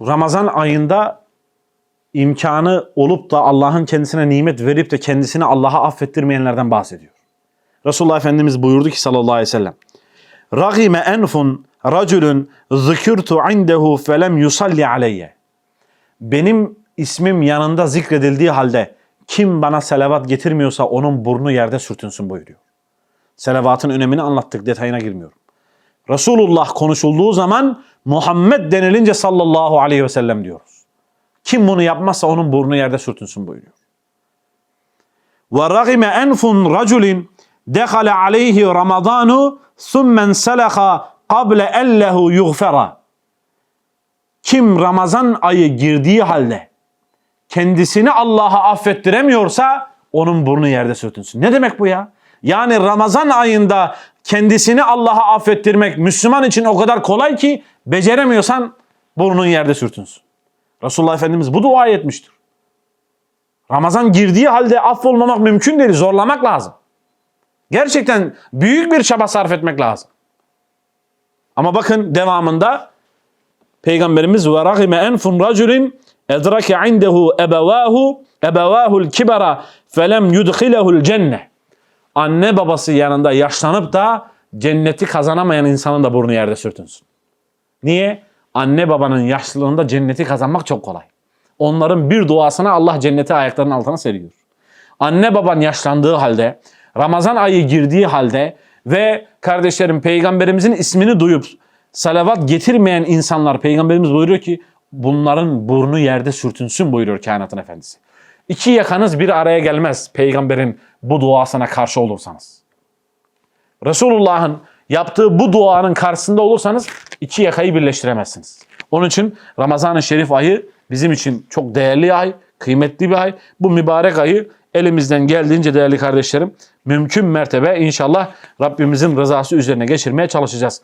Ramazan ayında imkanı olup da Allah'ın kendisine nimet verip de kendisini Allah'a affettirmeyenlerden bahsediyor. Resulullah Efendimiz buyurdu ki sallallahu aleyhi ve sellem. Ragime enfun raculun zikirtu indehu felem yusalli aleyye. Benim ismim yanında zikredildiği halde kim bana selavat getirmiyorsa onun burnu yerde sürtünsün buyuruyor. Selavatın önemini anlattık detayına girmiyorum. Resulullah konuşulduğu zaman Muhammed denilince sallallahu aleyhi ve sellem diyoruz. Kim bunu yapmazsa onun burnu yerde sürtünsün buyuruyor. Ve ragime enfun raculin aleyhi ramadanu summen selaka kable ellehu yughfera. Kim Ramazan ayı girdiği halde kendisini Allah'a affettiremiyorsa onun burnu yerde sürtünsün. Ne demek bu ya? Yani Ramazan ayında kendisini Allah'a affettirmek Müslüman için o kadar kolay ki beceremiyorsan burnun yerde sürtünsün. Resulullah Efendimiz bu duayı etmiştir. Ramazan girdiği halde affolmamak mümkün değil. Zorlamak lazım. Gerçekten büyük bir çaba sarf etmek lazım. Ama bakın devamında Peygamberimiz ve ragime enfun raculin edrake indehu ebevahu ebevahul kibara felem yudkhilehul cenne. Anne babası yanında yaşlanıp da cenneti kazanamayan insanın da burnu yerde sürtünsün. Niye? Anne babanın yaşlılığında cenneti kazanmak çok kolay. Onların bir duasına Allah cenneti ayaklarının altına seriyor. Anne baban yaşlandığı halde, Ramazan ayı girdiği halde ve kardeşlerim peygamberimizin ismini duyup salavat getirmeyen insanlar peygamberimiz buyuruyor ki bunların burnu yerde sürtünsün buyuruyor kainatın efendisi. İki yakanız bir araya gelmez peygamberin bu duasına karşı olursanız. Resulullah'ın yaptığı bu duanın karşısında olursanız iki yakayı birleştiremezsiniz. Onun için Ramazan-ı Şerif ayı bizim için çok değerli ay, kıymetli bir ay. Bu mübarek ayı elimizden geldiğince değerli kardeşlerim mümkün mertebe inşallah Rabbimizin rızası üzerine geçirmeye çalışacağız.